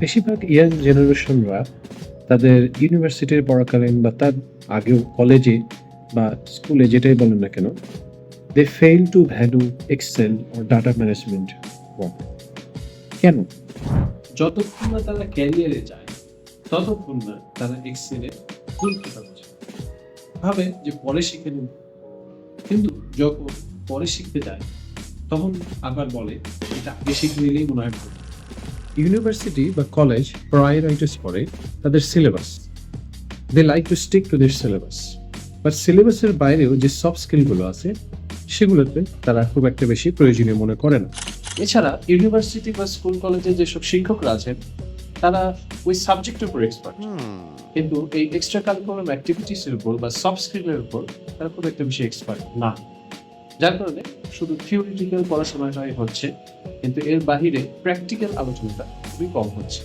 বেশিরভাগ ইয়াং জেনারেশনরা তাদের ইউনিভার্সিটির পড়াকালীন বা তার আগেও কলেজে বা স্কুলে যেটাই বলেন না কেন they fail to value Excel O data management work কেন? যতক্ষণ না তারা ক্যারিয়ারে যায়, ততক্ষণ না তারা এক্সেলের গুরুত্বটা বোঝে। ভাবে যে পরে শিখে নেব। কিন্তু যখন পরে শিখতে যায়, তখন আবার বলে, এটা আগে শিখে নিলেই মনে হয়। ইউনিভার্সিটি বা কলেজ প্রায়োরাইটিস করে তাদের syllabus they like to stick to their syllabus but সিলেবাসের বাইরেও যে সফট স্কিলগুলো আছে সেগুলোতে তারা খুব একটা বেশি প্রয়োজনীয় মনে করে না। এছাড়া ইউনিভার্সিটি বা স্কুল কলেজে যেসব শিক্ষকরা আছেন তারা ওই সাবজেক্টের উপর এক্সপার্ট কিন্তু এই এক্সট্রা কারিকুলাম অ্যাক্টিভিটিসের উপর বা সফট স্কিলের উপর তারা খুব একটা বেশি এক্সপার্ট না। যার কারণে শুধু থিওরিটিক্যাল পড়াশোনাটাই হচ্ছে, কিন্তু এর বাহিরে প্র্যাকটিক্যাল আলোচনাটা খুবই কম হচ্ছে।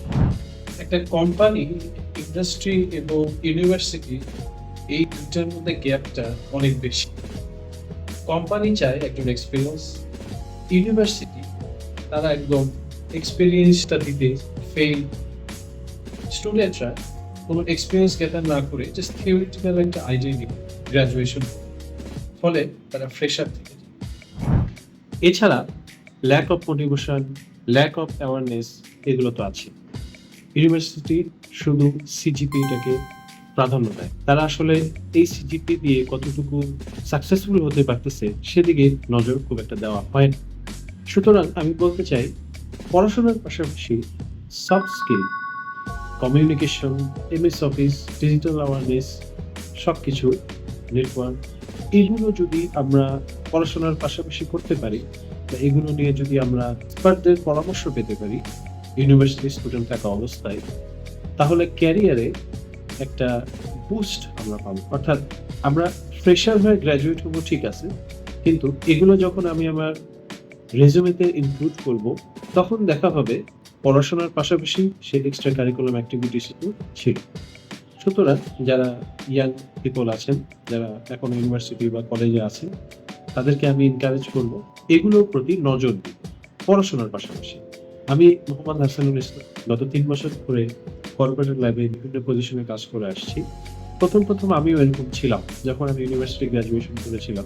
একটা কোম্পানি ইন্ডাস্ট্রি এবং ইউনিভার্সিটি এই দুটার মধ্যে গ্যাপটা অনেক বেশি। কোম্পানি চায় একজন এক্সপিরিয়েন্স ইউনিভার্সিটি তারা একদম এক্সপিরিয়েন্সটা দিতে ফেল স্টুডেন্টরা কোনো এক্সপিরিয়েন্স গ্যাদার না করে জাস্ট থিওরিটিক্যাল একটা আইডিয়া নিবে গ্রাজুয়েশন ফলে তারা ফ্রেশার থেকে। এছাড়া lack of motivation lack of awareness এগুলো তো আছে। ইউনিভার্সিটি শুধু সিজিপিটাকে প্রাধান্য দেয়। তারা আসলে এই সিজিপি দিয়ে কতটুকু সাকসেসফুল হতে পারতেছে সেদিকে নজর খুব একটা দেওয়া হয় না। সুতরাং আমি বলতে চাই, পড়াশোনার পাশাপাশি soft skill communication MS office digital awareness সব কিছু নেটওয়ার্ক এগুলো যদি আমরা পড়াশোনার পাশাপাশি করতে পারি বা এগুলো নিয়ে যদি আমরা এক্সপার্টদের পরামর্শ পেতে পারি ইউনিভার্সিটি স্টুডেন্ট থাকা অবস্থায়, তাহলে ক্যারিয়ারে একটা বুস্ট আমরা পাবো। অর্থাৎ আমরা ফ্রেশার হয়ে গ্র্যাজুয়েট হব ঠিক আছে, কিন্তু এগুলো যখন আমি আমার রেজুমেতে ইনক্লুড করব, তখন দেখা হবে পড়াশোনার পাশাপাশি সে এক্সট্রা কারিকুলাম অ্যাক্টিভিটিস ছিল। সুতরাং যারা ইয়াং পিপল আছেন, যারা এখন ইউনিভার্সিটি বা কলেজে আছেন তাদেরকে আমি এনকারেজ করব, এগুলোর প্রতি নজর দিই পড়াশোনার পাশাপাশি। আমি মোহাম্মদ হাসানুল ইসলাম, গত তিন বছর ধরে কর্পোরেট ল্যাবে বিভিন্ন পজিশনে কাজ করে আসছি। প্রথম প্রথম আমিও এরকম ছিলাম, যখন আমি ইউনিভার্সিটি গ্রাজুয়েশন করেছিলাম।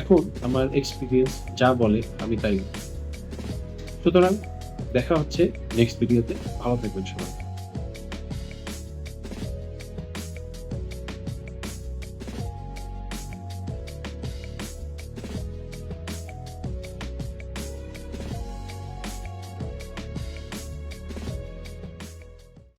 এখন আমার এক্সপিরিয়েন্স যা বলে আমি তাই সুতরাং দেখা হচ্ছে নেক্সট ভিডিওতে ভালো থাকবেন সবাই।